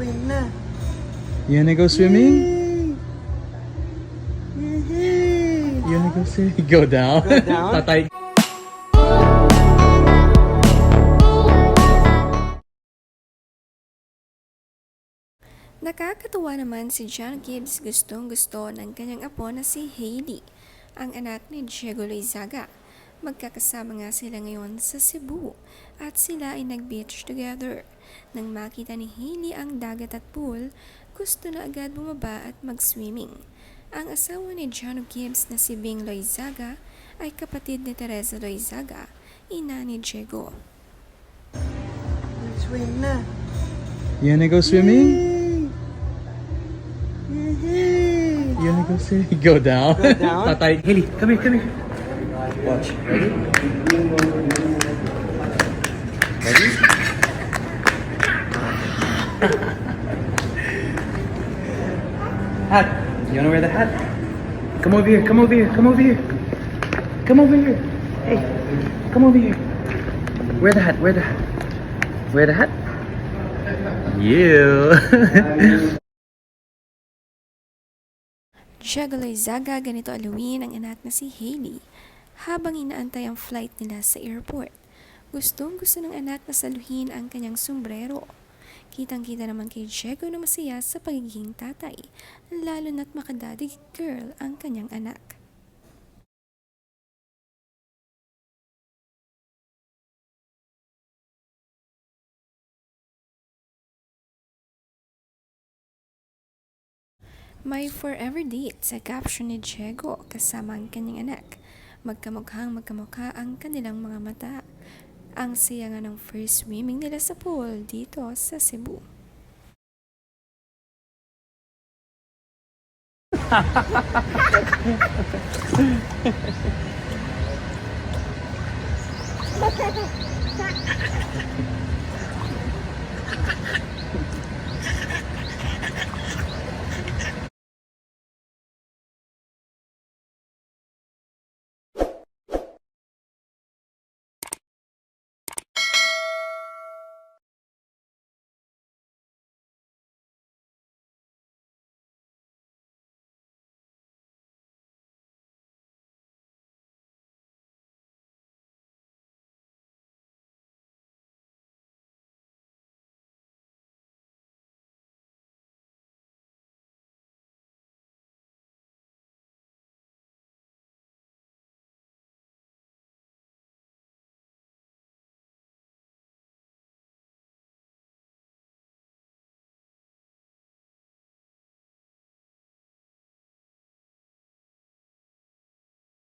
Swim na. You wanna go swimming? Yay! You wanna go swimming? Go down. Go down? Tatay. Nakakatuwa naman si John Gibbs gustong gusto ng kanyang apo na si Hailey, ang anak ni Diego Loizaga. Magkakasama nga sila ngayon sa Cebu at sila ay nag-beach together. Nang makita ni Hailey ang dagat at pool, gusto na agad bumaba at mag-swimming. Ang asawa ni John Gibbs na si Bing Loizaga ay kapatid ni Teresa Loizaga, ina ni Diego. Swim na. You wanna go swimming? Yay! You wanna go swimming? Go down. Go down? Tatay. Haley, come here, come here. Watch. Ready? Ready? hat. You wanna wear the hat? Come over here, come over here, come over here. Come over here. Hey, come over here. Wear the hat, wear the hat. Wear the hat. You. Diego Loizaga ganito aluin ang anak na si Hailey habang inaantay ang flight nila sa airport. Gustong gusto ng anak na saluhin ang kanyang sombrero. Kitang-kita naman kay Diego na masaya sa pagiging tatay, lalo na't makadaddy girl ang kanyang anak. May forever date sa caption ni Diego kasama ang kanyang anak. Magkamukhang magkamukha ang kanilang mga mata. Ang saya nga ng first swimming nila sa pool dito sa Cebu.